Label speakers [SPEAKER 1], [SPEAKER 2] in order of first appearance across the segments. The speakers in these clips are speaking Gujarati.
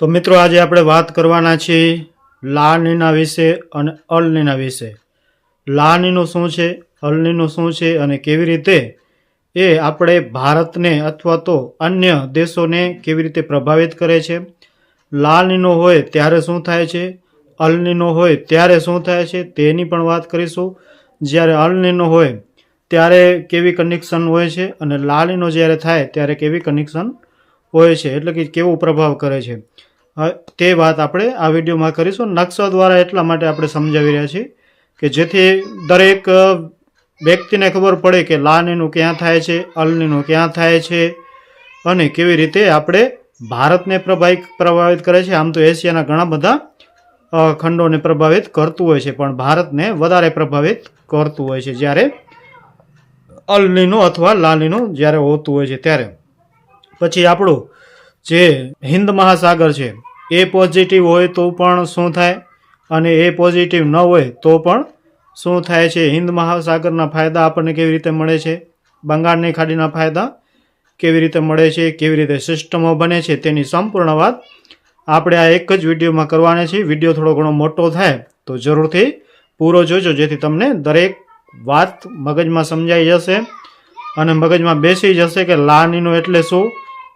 [SPEAKER 1] તો મિત્રો આજે આપણે વાત કરવાના છીએ લાનીના વિશે અને અલનીના વિશે. લાનીનું શું છે અલનીનું શું છે અને કેવી રીતે એ આપણે ભારતને અથવા તો અન્ય દેશોને કેવી રીતે પ્રભાવિત કરે છે? લાનીનો હોય ત્યારે શું થાય છે? અલનીનો હોય ત્યારે શું થાય છે? તેની પણ વાત કરીશું. જ્યારે અલનીનો હોય ત્યારે કેવી કનેક્શન હોય છે અને લાલીનો જ્યારે થાય ત્યારે કેવી કનેક્શન હોય છે? એટલે કે કેવો પ્રભાવ કરે છે? તે વાત આપણે આ વિડીયોમાં કરીશું. નકશા દ્વારા એટલા માટે આપણે સમજાવી રહ્યા છીએ કે જેથી દરેક વ્યક્તિને ખબર પડે કે લાનીનું ક્યાં થાય છે, અલનીનું ક્યાં થાય છે અને કેવી રીતે આપણે ભારતને પ્રભાવિત પ્રભાવિત કરે છે. આમ તો એશિયાના ઘણા બધા ખંડોને પ્રભાવિત કરતું હોય છે, પણ ભારતને વધારે પ્રભાવિત કરતું હોય છે જ્યારે અલનીનું અથવા લાલીનું જ્યારે હોતું હોય છે ત્યારે. પછી આપણું જે હિન્દ મહાસાગર છે એ પોઝિટિવ હોય તો પણ શું થાય? અને એ પોઝિટિવ ન હોય તો પણ શું થાય છે? હિન્દ મહાસાગરના ફાયદા આપણને કેવી રીતે મળે છે? બંગાળની ખાડીના ફાયદા કેવી રીતે મળે છે? કેવી રીતે સિસ્ટમો બને છે? તેની સંપૂર્ણ વાત આપણે આ એક જ વિડીયોમાં કરવાની છે વીડિયો થોડો ઘણો મોટો થાય તો જરૂરથી પૂરો જોજો, જેથી તમને દરેક વાત મગજમાં સમજાઈ જશે અને મગજમાં બેસી જશે કે લાનીનો એટલે શું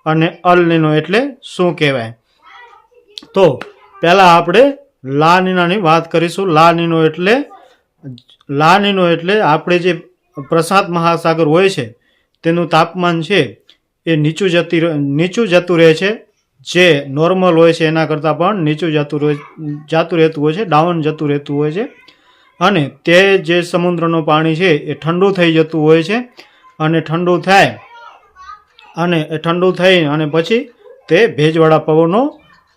[SPEAKER 1] અને અલનીનો એટલે શું કહેવાય. તો પહેલાં આપણે લાનીનાની વાત કરીશું. લાનીનો એટલે લાનીનો એટલે આપણે જે પ્રશાંત મહાસાગર હોય છે, તેનું તાપમાન છે એ નીચું જતી નીચું જતું રહે છે. જે નોર્મલ હોય છે એના કરતાં પણ નીચું જતું રહે, જતું રહેતું હોય છે, ડાઉન જતું રહેતું હોય છે. અને તે જે સમુદ્રનું પાણી છે એ ઠંડુ થઈ જતું હોય છે. અને ઠંડુ થાય, અને ઠંડુ થઈ અને પછી તે ભેજવાળા પવનો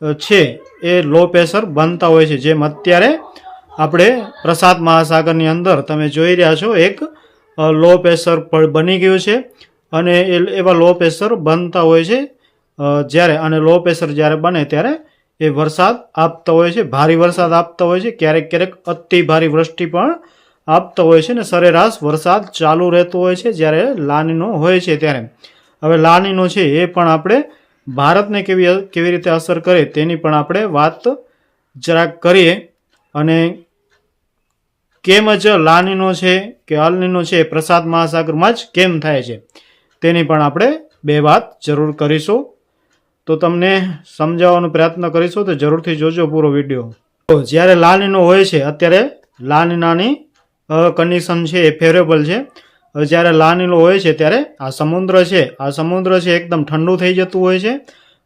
[SPEAKER 1] છે, એ લો પ્રેશર બનતા હોય છે. જેમ અત્યારે આપણે પ્રસાદ મહાસાગરની અંદર તમે જોઈ રહ્યા છો, એક લો પ્રેશર બની ગયું છે અને એવા લો પ્રેશર બનતા હોય છે જ્યારે અને લો પ્રેશર જ્યારે બને ત્યારે એ વરસાદ આપતા હોય છે, ભારે વરસાદ આપતા હોય છે, ક્યારેક ક્યારેક અતિ ભારે વૃષ્ટિ પણ આપતા હોય છે ને સરેરાશ વરસાદ ચાલુ રહેતો હોય છે જ્યારે લાનીનો હોય છે ત્યારે. હવે લાનીનો છે એ પણ આપણે ભારતને કેવી કેવી રીતે અસર કરે તેની પણ આપણે વાત જરાક કરીએ. અને કેમ જ લાનીનો છે કે અલનીનો છે એ પ્રસાદ મહાસાગરમાં જ કેમ થાય છે તેની પણ આપણે બે વાત જરૂર કરીશું. તો તમને સમજાવવાનો પ્રયત્ન કરીશું તો જરૂરથી જોજો પૂરો વીડિયો. તો જ્યારે લાનીનો હોય છે, અત્યારે લાનીનાની કન્ડિશન છે એ ફેવરેબલ છે. જ્યારે લાનીલો હોય છે ત્યારે આ સમુદ્ર છે. આ સમુદ્ર છે એકદમ ઠંડુ થઈ જતું હોય છે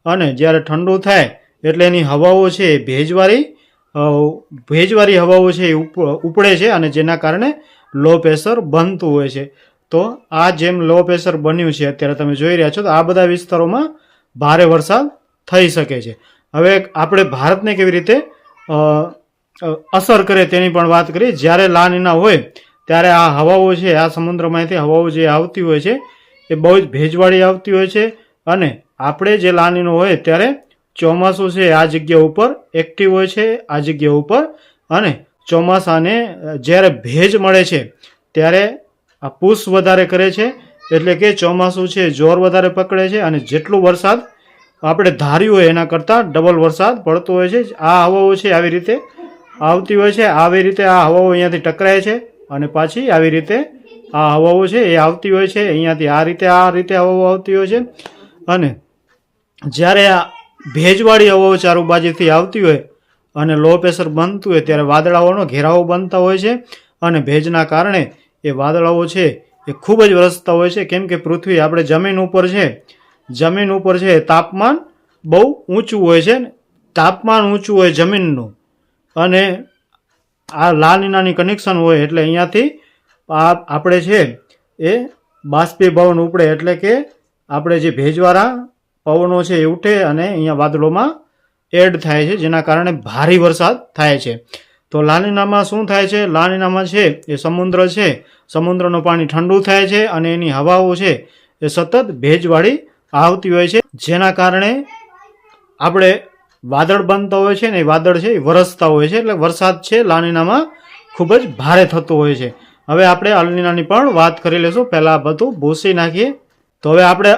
[SPEAKER 1] અને જ્યારે ઠંડુ થાય એટલે એની હવાઓ છે એ ભેજવાળી ભેજવાળી હવાઓ છે એ ઉપ- ઉપડે છે અને જેના કારણે લો પ્રેશર બનતું હોય છે. તો આ જેમ લો પ્રેશર બન્યું છે અત્યારે તમે જોઈ રહ્યા છો તો આ બધા વિસ્તારોમાં ભારે વરસાદ થઈ શકે છે. હવે આપણે ભારતને કેવી રીતે અસર કરે તેની પણ વાત કરીએ. જ્યારે લાનીના હોય ત્યારે આ હવાઓ છે, આ સમુદ્રમાંથી હવાઓ જે આવતી હોય છે, એ બહુ જ ભેજવાળી આવતી હોય છે. અને આપણે જે લાનીનો હોય ત્યારે ચોમાસું છે આ જગ્યા ઉપર એક્ટિવ હોય છે, આ જગ્યા ઉપર. અને ચોમાસાને જ્યારે ભેજ મળે છે, ત્યારે આ પુશ વધારે કરે છે. એટલે કે ચોમાસું છે, જોર વધારે પકડે છે અને જેટલું વરસાદ આપણે ધાર્યું હોય એના કરતાં ડબલ વરસાદ પડતો હોય છે. આ હવાઓ છે, આવી રીતે આવતી હોય છે. આવી રીતે આ હવાઓ અહીંયાથી ટકરાય છે. અને પાછી આવી રીતે આ હવાઓ છે એ આવતી હોય છે. અહીંયાથી આ રીતે આ રીતે હવાઓ આવતી હોય છે. અને જ્યારે આ ભેજવાળી હવાઓ ચારો બાજુથી આવતી હોય અને લો પ્રેશર બનતું હોય ત્યારે વાદળાઓનો ઘેરાવો બનતા હોય છે. અને ભેજના કારણે એ વાદળાઓ છે એ ખૂબ જ વરસતા હોય છે. કેમ કે પૃથ્વી આપણે જમીન ઉપર છે. જમીન ઉપર છે તાપમાન બહુ ઊંચું હોય છે. તાપમાન ઊંચું હોય જમીનનું. અને આ લાલીનાની કનેક્શન હોય એટલે અહીંયાથી આ આપણે છે એ બાષ્પીભવન ઉપડે એટલે કે આપણે જે ભેજવાળા પવનો છે એ ઉઠે અને અહીંયા વાદળોમાં એડ થાય છે, જેના કારણે ભારે વરસાદ થાય છે. તો લાલીનામાં શું થાય છે? લાલીનામાં છે એ સમુદ્ર છે. સમુદ્રનું પાણી ઠંડુ થાય છે અને એની હવાઓ છે એ સતત ભેજવાળી આવતી હોય છે, જેના કારણે આપણે વાદળ બનતા હોય છે ને એ વાદળ છે એ વરસતા હોય છે એટલે વરસાદ છે, લાનીનામાં ખૂબ જ ભારે થતો હોય છે. હવે આપણે અલનીનાની પણ વાત કરી લેશું. પહેલાં બધું ભૂસી નાખીએ. તો હવે આપણે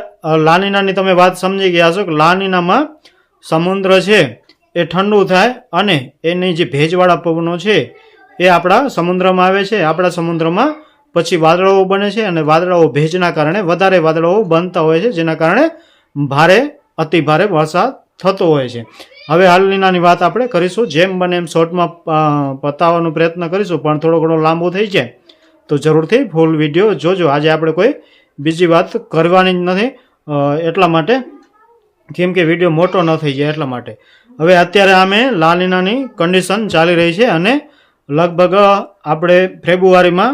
[SPEAKER 1] લાનીનાની તમે વાત સમજી ગયા છો કે લાનીનામાં સમુદ્ર છે, એ ઠંડુ થાય અને એની જે ભેજવાળા પવનો છે, એ આપણા સમુદ્રમાં આવે છે. આપણા સમુદ્રમાં પછી વાદળાઓ બને છે અને વાદળાઓ ભેજના કારણે વધારે વાદળાઓ બનતા હોય છે, જેના કારણે ભારે અતિ ભારે વરસાદ થતો હોય છે. હવે હાલની નાની વાત આપણે કરીશું. જેમ બને એમ શોર્ટમાં પતાવવાનો પ્રયત્ન કરીશું, પણ થોડો ઘણો લાંબો થઈ જાય, તો જરૂરથી ફૂલ વીડિયો જોજો. આજે આપણે કોઈ બીજી વાત કરવાની જ નથી. એટલા માટે, કેમ કે વીડિયો મોટો ન થઈ જાય એટલા માટે. હવે અત્યારે આમે લાલીનાની કન્ડિશન ચાલી રહી છે અને લગભગ આપણે ફેબ્રુઆરીમાં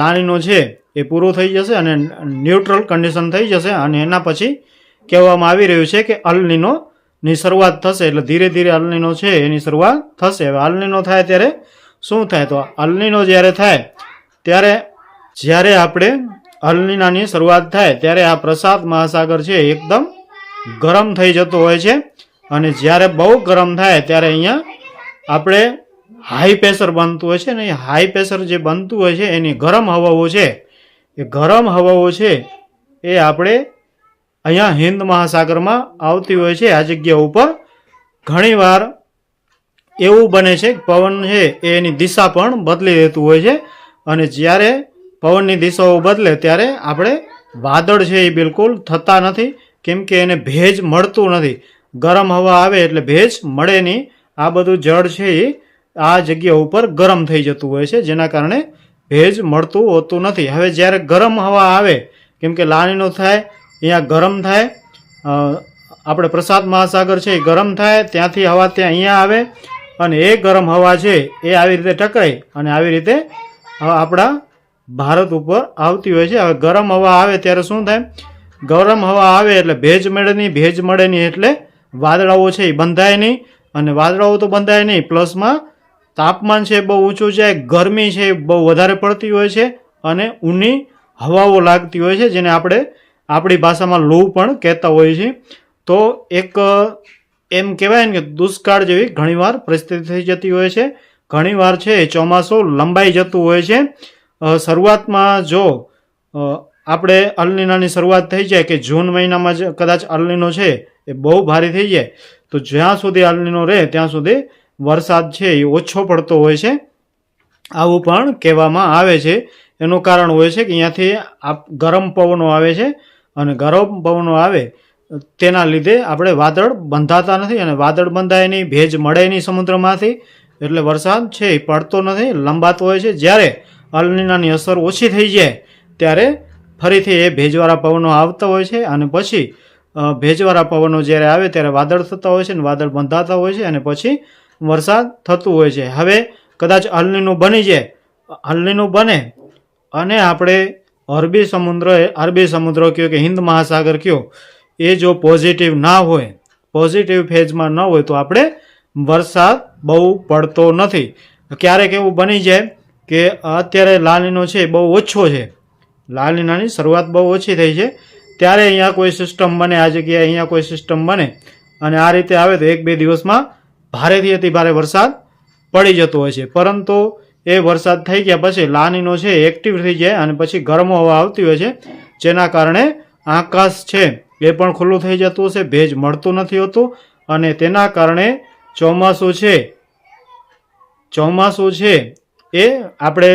[SPEAKER 1] લાલીનો છે એ પૂરો થઈ જશે અને ન્યુટ્રલ કન્ડિશન થઈ જશે અને એના પછી કહેવામાં આવી રહ્યું છે કે અલનીનો ની શરૂઆત થશે એટલે ધીરે ધીરે અલનીનો છે એની શરૂઆત થશે. હવે અલનીનો થાય ત્યારે શું થાય? તો અલનીનો જ્યારે થાય ત્યારે જ્યારે આપણે અલનીનાની શરૂઆત થાય ત્યારે આ પ્રસાદ મહાસાગર છે એકદમ ગરમ થઈ જતો હોય છે. અને જ્યારે બહુ ગરમ થાય ત્યારે અહીંયા આપણે હાઈ પ્રેશર બનતું હોય છે ને હાઈ પ્રેશર જે બનતું હોય છે એની ગરમ હવાઓ છે, એ ગરમ હવાઓ છે એ આપણે અહીંયા હિન્દ મહાસાગરમાં આવતી હોય છે. આ જગ્યા ઉપર ઘણીવાર એવું બને છે કે પવન છે એ એની દિશા પણ બદલી દેતું હોય છે. અને જ્યારે પવનની દિશાઓ બદલે ત્યારે આપણે વાદળ છે એ બિલકુલ થતા નથી. કેમ કે એને ભેજ મળતું નથી. ગરમ હવા આવે એટલે ભેજ મળે નહીં. આ બધું જળ છે એ આ જગ્યા ઉપર ગરમ થઈ જતું હોય છે, જેના કારણે ભેજ મળતું હોતું નથી. હવે જ્યારે ગરમ હવા આવે, કેમ કે લાણીનો થાય અહીંયા ગરમ થાય. આપણે પ્રસાદ મહાસાગર છે એ ગરમ થાય, ત્યાંથી હવા ત્યાં અહીંયા આવે અને એ ગરમ હવા છે એ આવી રીતે ટકરાય અને આવી રીતે આપણા ભારત ઉપર આવતી હોય છે. હવે ગરમ હવા આવે ત્યારે શું થાય? ગરમ હવા આવે એટલે ભેજ મળે નહીં, ભેજ મળે નહીં એટલે વાદળાઓ છે એ બંધાય નહીં અને વાદળાઓ તો બંધાય નહીં પ્લસમાં તાપમાન છે બહુ ઊંચું છે ગરમી છે બહુ વધારે પડતી હોય છે અને ઊની હવાઓ લાગતી હોય છે જેને આપણે આપણી ભાષામાં લૂ પણ કહેતા હોઈએ છીએ તો એક એમ કહેવાય ને કે દુષ્કાળ જેવી ઘણીવાર પરિસ્થિતિ થઈ જતી હોય છે. ઘણીવાર છે ચોમાસું લંબાઈ જતું હોય છે. શરૂઆતમાં જો આપણે અલનીનાની શરૂઆત થઈ જાય કે જૂન મહિનામાં જ કદાચ અલનીનો છે એ બહુ ભારે થઈ જાય, તો જ્યાં સુધી અલનીનો રહે ત્યાં સુધી વરસાદ છે એ ઓછો પડતો હોય છે. આવું પણ કહેવામાં આવે છે. એનું કારણ હોય છે કે અહીંયાથી ગરમ પવનો આવે છે. અને ગરમ પવનો આવે, તેના લીધે આપણે વાદળ બંધાતા નથી અને વાદળ બંધાય નહીં ભેજ મળે નહીં સમુદ્રમાંથી, એટલે વરસાદ છે એ પડતો નથી, લંબાતો હોય છે. જ્યારે અલનીનાની અસર ઓછી થઈ જાય, ત્યારે ફરીથી એ ભેજવાળા પવનો આવતા હોય છે અને પછી ભેજવાળા પવનો જ્યારે આવે ત્યારે વાદળ થતા હોય છે અને વાદળ બંધાતા હોય છે અને પછી વરસાદ થતું હોય છે. હવે કદાચ અલનીનું બની જાય. અલનીનું બને અને આપણે અરબી સમુદ્ર અરબી સમુદ્ર કયો કે હિન્દ મહાસાગર કયો, એ જો પોઝિટિવ ના હોય પોઝિટિવ ફેઝમાં ન હોય તો આપણે વરસાદ બહુ પડતો નથી. ક્યારેક એવું બની જાય કે અત્યારે લાલીનો છે એ બહુ ઓછો છે. લાલીનાની શરૂઆત બહુ ઓછી થઈ છે. ત્યારે અહીંયા કોઈ સિસ્ટમ બને, આ જગ્યાએ અહીંયા કોઈ સિસ્ટમ બને અને આ રીતે આવે તો એક બે દિવસમાં ભારેથી અતિ ભારે વરસાદ પડી જતો હોય છે. પરંતુ એ વરસાદ થઈ ગયા પછી લાનીનો છે એક્ટિવ થઈ જાય અને પછી ગરમ હવા આવતી હોય છે. જેના કારણે આકાશ છે, એ પણ ખુલ્લું થઈ જતું હશે, ભેજ મળતું નથી હોતું અને તેના કારણે ચોમાસું છે ચોમાસું છે, એ આપણે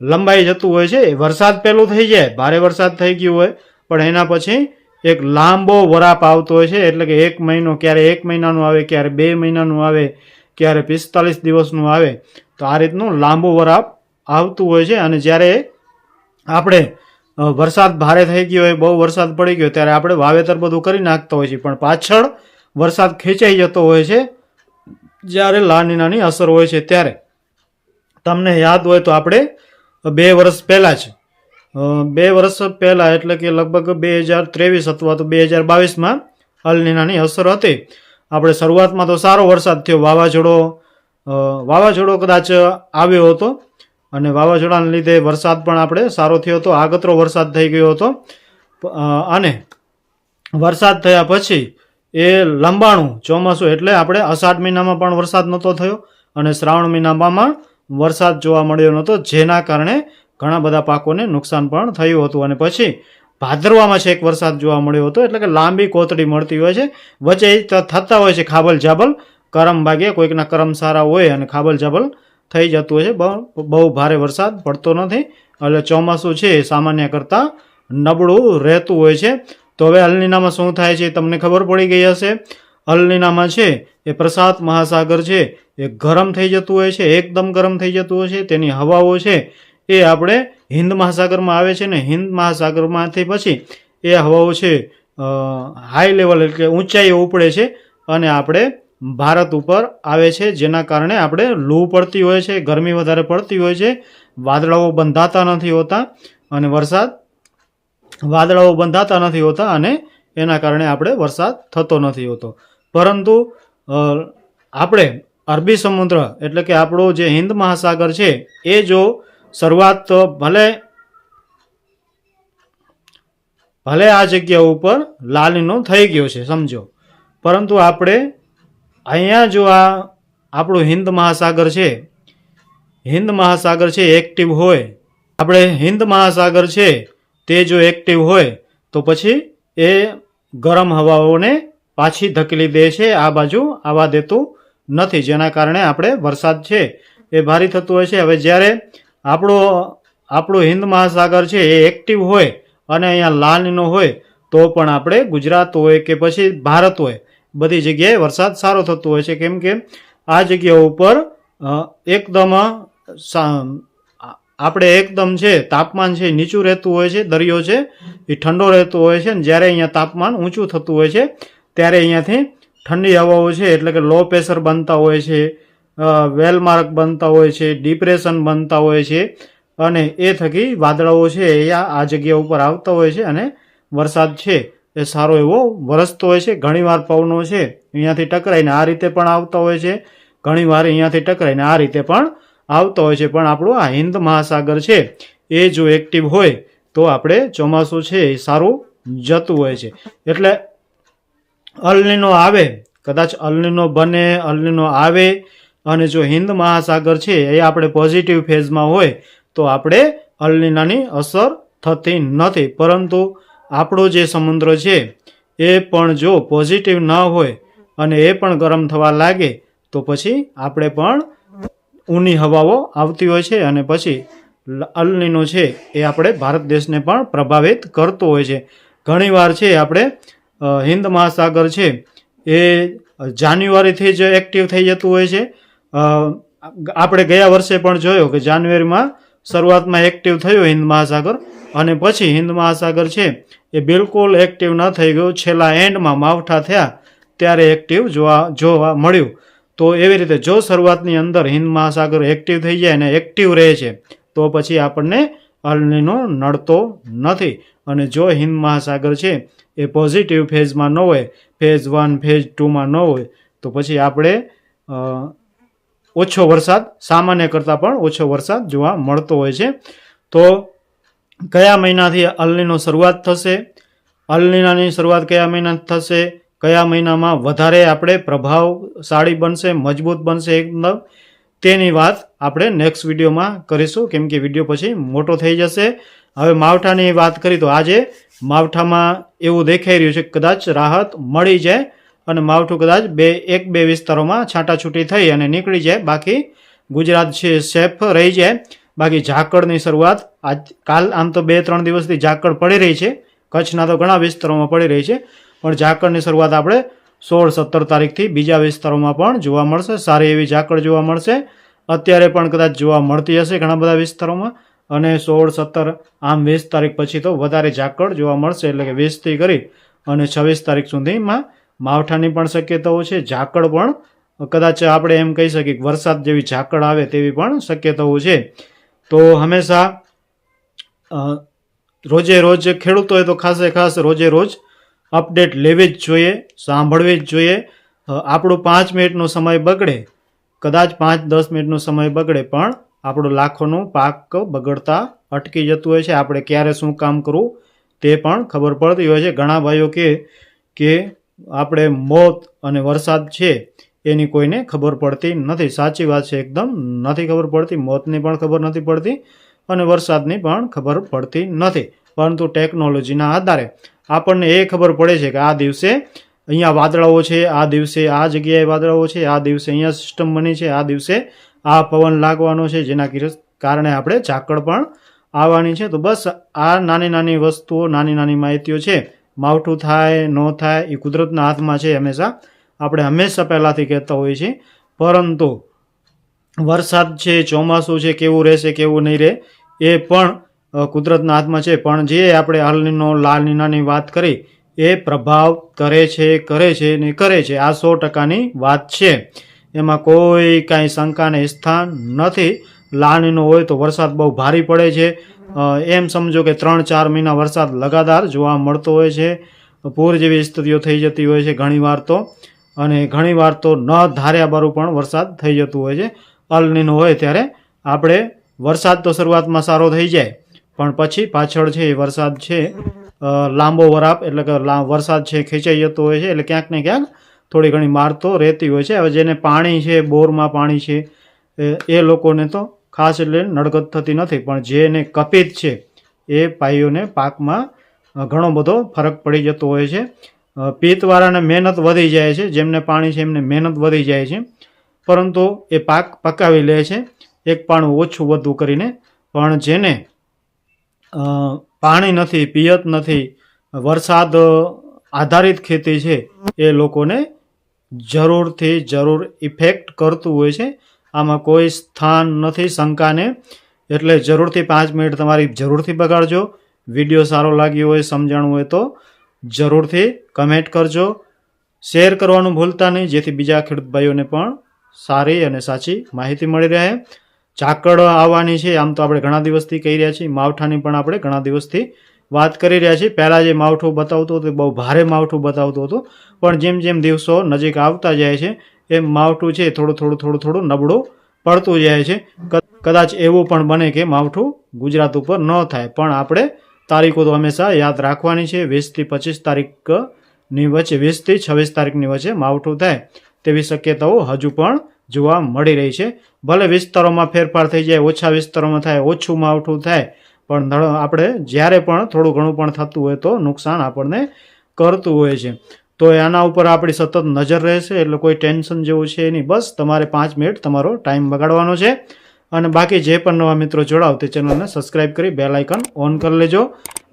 [SPEAKER 1] લંબાઈ જતું હોય છે. વરસાદ પહેલું થઈ જાય, ભારે વરસાદ થઈ ગયું હોય, પણ એના પછી એક લાંબો વરાપ આવતો હોય છે, એટલે કે એક મહિનો ક્યારે એક મહિનાનું આવે, ક્યારે બે મહિનાનું આવે ક્યારે પિસ્તાલીસ દિવસનું આવે, તો આ રીતનું લાંબુ વરાપ આવતું હોય છે. અને જ્યારે આપણે વરસાદ ભારે થઈ ગયો હોય, બહુ વરસાદ પડી ગયો ત્યારે આપણે વાવેતર બધું કરી નાખતા હોય છે પણ પાછળ વરસાદ ખેંચાઈ જતો હોય છે, જ્યારે નાની નાની અસર હોય છે ત્યારે. તમને યાદ હોય તો આપણે બે વર્ષ પહેલાં જ બે વર્ષ પહેલાં એટલે કે લગભગ બે હજાર ત્રેવીસ અથવા તો બે હજાર બાવીસમાં અલનીનાની અસર હતી. આપણે શરૂઆતમાં તો સારો વરસાદ થયો, વાવાઝોડો વાવાઝોડો કદાચ આવ્યો હતો અને વાવાઝોડાને લીધે વરસાદ પણ આપણે સારો થયો હતો, આગતરો વરસાદ થઈ ગયો હતો. અને વરસાદ થયા પછી એ લંબાણું ચોમાસું એટલે આપણે અષાઢ મહિનામાં પણ વરસાદ નહોતો થયો અને શ્રાવણ મહિનામાં વરસાદ જોવા મળ્યો નહોતો, જેના કારણે ઘણા બધા પાકોને નુકસાન પણ થયું હતું. અને પછી ભાદરવામાં છે એક વરસાદ જોવા મળ્યો હતો, એટલે કે લાંબી કોતડી મળતી હોય છે. વચ્ચે થતા હોય છે ખાબલ જાબલ. કરમ ભાગે કોઈકના કરમ સારા હોય અને ખાબલ જાબલ થઈ જતું હોય છે. બહુ ભારે વરસાદ પડતો નથી. એટલે ચોમાસું છે એ સામાન્ય કરતાં નબળું રહેતું હોય છે. તો હવે અલનીનામાં શું થાય છે તમને ખબર પડી ગઈ હશે. અલનીનામાં છે એ પ્રસાદ મહાસાગર છે એ ગરમ થઈ જતું હોય છે, એકદમ ગરમ થઈ જતું હોય છે. તેની હવાઓ છે એ આપણે હિન્દ મહાસાગરમાં આવે છે ને હિન્દ મહાસાગરમાંથી પછી એ હવાઓ છે હાઈ લેવલ એટલે કે ઊંચાઈઓ ઉપડે છે અને આપણે ભારત ઉપર આવે છે, જેના કારણે આપણે લૂ પડતી હોય છે, ગરમી વધારે પડતી હોય છે, વાદળાઓ બંધાતા નથી હોતા અને વરસાદ વાદળાઓ બંધાતા નથી હોતા અને એના કારણે આપણે વરસાદ થતો નથી હોતો. પરંતુ આપણે અરબી સમુદ્ર એટલે કે આપણો જે હિન્દ મહાસાગર છે, એ જો શરૂઆત તો ભલે ભલે આ જગ્યા ઉપર લાલીનો થઈ ગયો છે, સમજો. પરંતુ આપણે અહીંયા જો આ આપણું હિન્દ મહાસાગર છે, હિન્દ મહાસાગર છે એક્ટિવ હોય, આપણે હિન્દ મહાસાગર છે, તે જો એક્ટિવ હોય, તો પછી એ ગરમ હવાઓને પાછી ધકેલી દે છે, આ બાજુ આવવા દેતું નથી, જેના કારણે આપણે વરસાદ છે, એ ભારી થતું હોય છે. હવે જ્યારે આપણો આપણો હિન્દ મહાસાગર છે એ એક્ટિવ હોય અને અહીંયા લાલનો હોય, તો પણ આપણે ગુજરાત હોય કે પછી ભારત હોય, બધી જગ્યાએ વરસાદ સારો થતો હોય છે. કેમ કે આ જગ્યા ઉપર એકદમ આપણે એકદમ છે તાપમાન છે નીચું રહેતું હોય છે, દરિયો છે, એ ઠંડો રહેતો હોય છે ને જ્યારે અહીંયા તાપમાન ઊંચું થતું હોય છે, ત્યારે અહીંયાથી ઠંડી હવાઓ છે, એટલે કે લો પ્રેશર બનતા હોય છે. વેલમાર્ક બનતા હોય છે, ડિપ્રેશન બનતા હોય છે અને એ થકી વાદળાઓ છે એ આ જગ્યા ઉપર આવતા હોય છે અને વરસાદ છે એ સારો એવો વરસતો હોય છે. ઘણીવાર પવનો છે અહીંયાથી ટકરાઈને આ રીતે પણ આવતા હોય છે. ઘણીવાર અહીંયાથી ટકરાઈને આ રીતે પણ આવતા હોય છે. પણ આપણું આ હિન્દ મહાસાગર છે એ જો એક્ટિવ હોય તો આપણે ચોમાસું છે એ સારું જતું હોય છે. એટલે અલનીનો આવે, કદાચ અલનીનો બને અલનીનો આવે અને જો હિન્દ મહાસાગર છે, એ આપણે પોઝિટિવ ફેઝમાં હોય, તો આપણે અલનીનાની અસર થતી નથી. પરંતુ આપણો જે સમુદ્ર છે, એ પણ જો પોઝિટિવ ન હોય અને એ પણ ગરમ થવા લાગે, તો પછી આપણે પણ ઊની હવાઓ આવતી હોય છે અને પછી અલનીનો છે, એ આપણે ભારત દેશને પણ પ્રભાવિત કરતો હોય છે. ઘણીવાર છે આપણે હિન્દ મહાસાગર છે, એ જાન્યુઆરીથી જ એક્ટિવ થઈ જતું હોય છે આપણે ગયા વર્ષે પણ જોયો કે જાન્યુઆરીમાં શરૂઆતમાં એક્ટિવ થયો હિન્દ મહાસાગર અને પછી હિન્દ મહાસાગર છે એ બિલકુલ એક્ટિવ ન થઈ ગયો. છેલ્લા એન્ડમાં માવઠા થયા ત્યારે એક્ટિવ જોવા જોવા મળ્યું. તો એવી રીતે જો શરૂઆતની અંદર હિન્દ મહાસાગર એક્ટિવ થઈ જાય અને એક્ટિવ રહે છે, તો પછી આપણને અલનીનો નડતો નથી. અને જો હિન્દ મહાસાગર છે એ પોઝિટિવ ફેઝમાં ન હોય ફેઝ વન ફેઝ ટુમાં ન હોય, તો પછી આપણે ઓછો વરસાદ, સામાન્ય કરતાં પણ ઓછો વરસાદ જોવા મળતો હોય છે. તો કયા મહિનાથી અલનીનો શરૂઆત થશે? અલનીનાની શરૂઆત કયા મહિનાથી થશે? કયા મહિનામાં વધારે આપણે પ્રભાવશાળી બનશે, મજબૂત બનશે એકદમ? તેની વાત આપણે નેક્સ્ટ વિડીયોમાં કરીશું. કેમ કે વીડિયો પછી મોટો થઈ જશે. હવે માવઠાની વાત કરી તો આજે માવઠામાં એવું દેખાઈ રહ્યું છે કદાચ રાહત મળી જાય. અને માવઠું કદાચ બે, એક, બે વિસ્તારોમાં છાંટાછૂટી થઈ અને નીકળી જાય. બાકી ગુજરાત છે સેફ રહી જાય. બાકી ઝાકળની શરૂઆત આજ, કાલ આમ તો બે, ત્રણ દિવસથી ઝાકળ પડી રહી છે. કચ્છના તો ઘણા વિસ્તારોમાં પડી રહી છે. પણ ઝાકળની શરૂઆત આપણે સોળ, સત્તર તારીખથી બીજા વિસ્તારોમાં પણ જોવા મળશે. સારી એવી ઝાકળ જોવા મળશે. અત્યારે પણ કદાચ જોવા મળતી હશે ઘણા બધા વિસ્તારોમાં. અને સોળ, સત્તર, આમ વીસ તારીખ પછી તો વધારે ઝાકળ જોવા મળશે. એટલે કે વીસથી કરી અને છવ્વીસ તારીખ સુધીમાં માવઠાની પણ શક્યતાઓ છે, ઝાકળ પણ. કદાચ આપણે એમ કહી શકીએ કે વરસાદ જેવી ઝાકળ આવે તેવી પણ શક્યતાઓ છે. તો હંમેશા રોજે રોજ ખેડૂતોએ તો ખાસે ખાસ રોજે રોજ અપડેટ લેવી જ જોઈએ, સાંભળવી જ જોઈએ. આપણો પાંચ મિનિટનો સમય બગડે, કદાચ પાંચ દસ મિનિટનો સમય બગડે પણ આપણો લાખોનું પાક બગડતા અટકી જતું હોય છે. આપણે ક્યારે શું કામ કરવું તે પણ ખબર પડતી હોય છે. ઘણા ભાઈઓ કે કે આપણે મોત અને વરસાદ છે એની કોઈને ખબર પડતી નથી. સાચી વાત છે એકદમ, નથી ખબર પડતી, મોતની પણ ખબર નથી પડતી અને વરસાદની પણ ખબર પડતી નથી. પરંતુ ટેકનોલોજીના આધારે આપણને એ ખબર પડે છે કે આ દિવસે અહીંયા વાદળાઓ છે, આ દિવસે આ જગ્યાએ વાદળાઓ છે, આ દિવસે અહીંયા સિસ્ટમ બની છે, આ દિવસે આ પવન લાગવાનો છે, જેના કારણે આપણે ઝાકળ પણ આવવાની છે. તો બસ આ નાની નાની વસ્તુઓ નાની નાની માહિતીઓ છે. માવઠું થાય, ન થાય, એ કુદરતના હાથમાં છે હંમેશા. આપણે હંમેશા પહેલાંથી કહેતા હોઈએ છીએ. પરંતુ વરસાદ છે, ચોમાસું છે, કેવું રહેશે, કેવું નહીં રહે, એ પણ કુદરતના હાથમાં છે. પણ જે આપણે હાલનીનો લાલનીનાની વાત કરી, એ પ્રભાવ કરે છે કરે છે ને કરે છે. આ સો ટકાની વાત છે. એમાં કોઈ કાંઈ શંકાને સ્થાન નથી. લાલનીનો હોય તો વરસાદ બહુ ભારી પડે છે. એમ સમજો કે ત્રણ ચાર મહિના વરસાદ લગાતાર જોવા મળતો હોય છે. પૂર જેવી સ્થિતિઓ થઈ જતી હોય છે ઘણીવાર તો. અને ઘણીવાર તો ન ધાર્યા બારું પણ વરસાદ થઈ જતું હોય છે. અલનીનો હોય ત્યારે આપણે વરસાદ તો શરૂઆતમાં સારો થઈ જાય, પણ પછી પાછળ છે એ વરસાદ છે. લાંબો વરાપ એટલે કે વરસાદ છે ખેંચાઈ જતો હોય છે એટલે ક્યાંક ને ક્યાંક થોડી ઘણી માર તો રહેતી હોય છે. હવે જેને પાણી છે, બોરમાં પાણી છે એ લોકોને તો ખાસ એટલે નડગત થતી નથી, પણ જે એને કપિત છે, એ પાઈઓને પાકમાં ઘણો બધો ફરક પડી જતો હોય છે. પિત્તવાળાને મહેનત વધી જાય છે, જેમને પાણી છે એમને મહેનત વધી જાય છે. પરંતુ એ પાક પકાવી લે છે, એક પાણું ઓછું વધુ કરીને. પણ જેને પાણી નથી, પિયત નથી, વરસાદ આધારિત ખેતી છે, એ લોકોને જરૂરથી જરૂર ઇફેક્ટ કરતું હોય છે. આમાં કોઈ સ્થાન નથી શંકાને. એટલે જરૂરથી પાંચ મિનિટ તમારી જરૂરથી બગાડજો. વીડિયો સારો લાગ્યો હોય, સમજાણું હોય તો જરૂરથી કમેન્ટ કરજો. શેર કરવાનું ભૂલતા નહીં, જેથી બીજા ખેડૂત ભાઈઓને પણ સારી અને સાચી માહિતી મળી રહે. ઝાકળ આવવાની છે, આમ તો આપણે ઘણા દિવસથી કહી રહ્યા છીએ. માવઠાની પણ આપણે ઘણા દિવસથી વાત કરી રહ્યા છીએ. પહેલાં જે માવઠું બતાવતું હતું એ બહુ ભારે માવઠું બતાવતું હતું. પણ જેમ જેમ દિવસો નજીક આવતા જાય છે એમ માવઠું છે, થોડું થોડું થોડું થોડું નબળું પડતું જાય છે. કદાચ એવું પણ બને કે માવઠું ગુજરાત ઉપર ન થાય. પણ આપણે તારીખો તો હંમેશા યાદ રાખવાની છે. વીસથી પચીસ તારીખની વચ્ચે વીસથી છવ્વીસ તારીખની વચ્ચે માવઠું થાય તેવી શક્યતાઓ હજુ પણ જોવા મળી રહી છે. ભલે વિસ્તારોમાં ફેરફાર થઈ જાય, ઓછા વિસ્તારોમાં થાય, ઓછું માવઠું થાય, પણ આપણે જ્યારે પણ થોડું ઘણું પણ થતું હોય તો નુકસાન આપણને કરતું હોય છે. તો એના ઉપર આપણી સતત નજર રહેશે, એટલે કોઈ ટેન્શન જેવું છે નહીં. બસ તમારે પાંચ મિનિટ તમારો ટાઈમ બગાડવાનો છે. અને બાકી જે પણ નવા મિત્રો જોડાવ તે ચેનલને સબસ્ક્રાઇબ કરી બેલ ઓન કરી લેજો.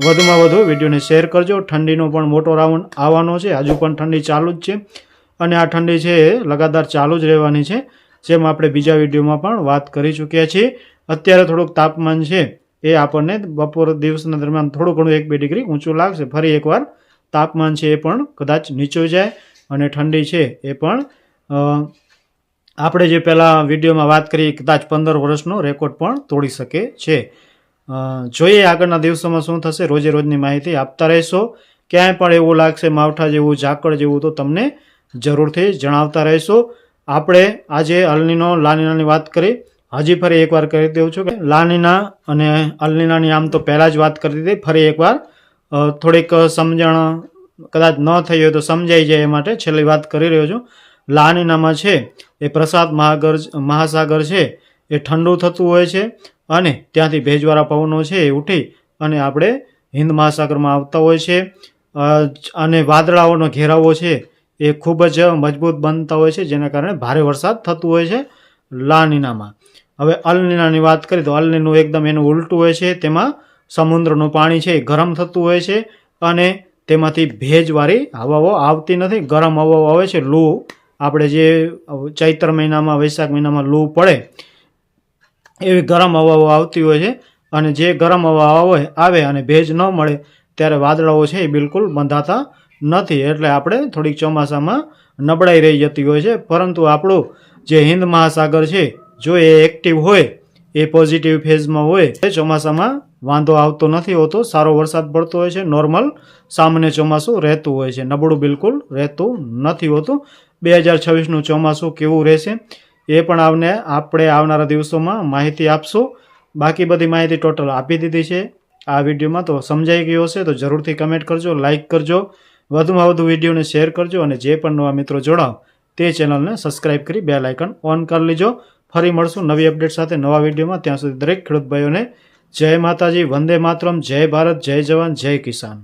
[SPEAKER 1] વધુમાં વધુ વિડીયોને શેર કરજો. ઠંડીનો પણ મોટો રાઉન્ડ આવવાનો છે. હજુ પણ ઠંડી ચાલુ જ છે. અને આ ઠંડી છે એ લગાતાર ચાલુ જ રહેવાની છે. જેમ આપણે બીજા વિડીયોમાં પણ વાત કરી ચૂક્યા છીએ. અત્યારે થોડુંક તાપમાન છે. એ આપણને બપોર દિવસના દરમિયાન થોડું ઘણું એક બે ડિગ્રી ઊંચું લાગશે. ફરી એકવાર તાપમાન છે એ પણ કદાચ નીચું જાય અને ઠંડી છે એ પણ આપણે જે પહેલાં વિડીયોમાં વાત કરી કદાચ પંદર વર્ષનો રેકોર્ડ પણ તોડી શકે છે. જોઈએ આગળના દિવસોમાં શું થશે, રોજે રોજની માહિતી આપતા રહેશો. ક્યાંય પણ એવું લાગશે માવઠા જેવું, ઝાકળ જેવું, તો તમને જરૂરથી જણાવતા રહેશો. આપણે આજે અલનીનો, લાનીનાની વાત કરી. હજી ફરી એકવાર કરી દઉં છું કે લાનીના અને અલનીનાની આમ તો પહેલાં જ વાત કરી દીધી, ફરી એકવાર થોડીક સમજણ કદાચ ન થઈ હોય તો સમજાઈ જાય એ માટે છેલ્લી વાત કરી રહ્યો છું. લાનીનામાં છે, એ પ્રસાદ મહાગર મહાસાગર છે, એ ઠંડુ થતું હોય છે અને ત્યાંથી ભેજવાળા પવનો છે એ ઉઠી અને આપણે હિન્દ મહાસાગરમાં આવતા હોય છે. અને વાદળાઓનો ઘેરાવો છે એ ખૂબ જ મજબૂત બનતા હોય છે, જેના કારણે ભારે વરસાદ થતું હોય છે લાનીનામાં હવે અલનીનાની વાત કરીએ તો અલનીનું એકદમ એનું ઉલટું હોય છે, તેમાં સમુદ્રનું પાણી છે એ ગરમ થતું હોય છે અને તેમાંથી ભેજવાળી હવાઓ આવતી નથી. ગરમ હવાઓ આવે છે, લૂ. આપણે જે ચૈત્ર મહિનામાં, વૈશાખ મહિનામાં લૂ પડે, એવી ગરમ હવાઓ આવતી હોય છે અને જે ગરમ હવા આવે આવે અને ભેજ ન મળે ત્યારે વાદળાઓ છે એ બિલકુલ બંધાતા નથી. એટલે આપણે થોડીક ચોમાસામાં નબળાઈ રહી જતી હોય છે. પરંતુ આપણું જે હિન્દ મહાસાગર છે, જો એ એક્ટિવ હોય, એ પોઝિટિવ ફેઝમાં હોય એ ચોમાસામાં વાંધો આવતો નથી હોતો, સારો વરસાદ પડતો હોય છે નોર્મલ સામાન્ય ચોમાસું રહેતું હોય છે. નબળું બિલકુલ રહેતું નથી હોતું. બે હજાર છવ્વીસનું ચોમાસું કેવું રહેશે એ પણ આવને આપણે આવનારા દિવસોમાં માહિતી આપશું. બાકી બધી માહિતી ટોટલ આપી દીધી છે. આ વિડીયોમાં તો સમજાઈ ગયું હશે, તો જરૂરથી કમેન્ટ કરજો લાઇક કરજો, વધુમાં વધુ વિડીયોને શેર કરજો અને જે પણ નવા મિત્રો જોડાવ તે ચેનલને સબસ્ક્રાઇબ કરી બેલ આઇકન ઓન કરી લેજો. ફરી મળશું નવી અપડેટ સાથે નવા વિડીયોમાં. ત્યાં સુધી દરેક ખેડૂત ભાઈઓને જય માતાજી વંદે માતરમ જય ભારત જય જવાન જય કિસાન.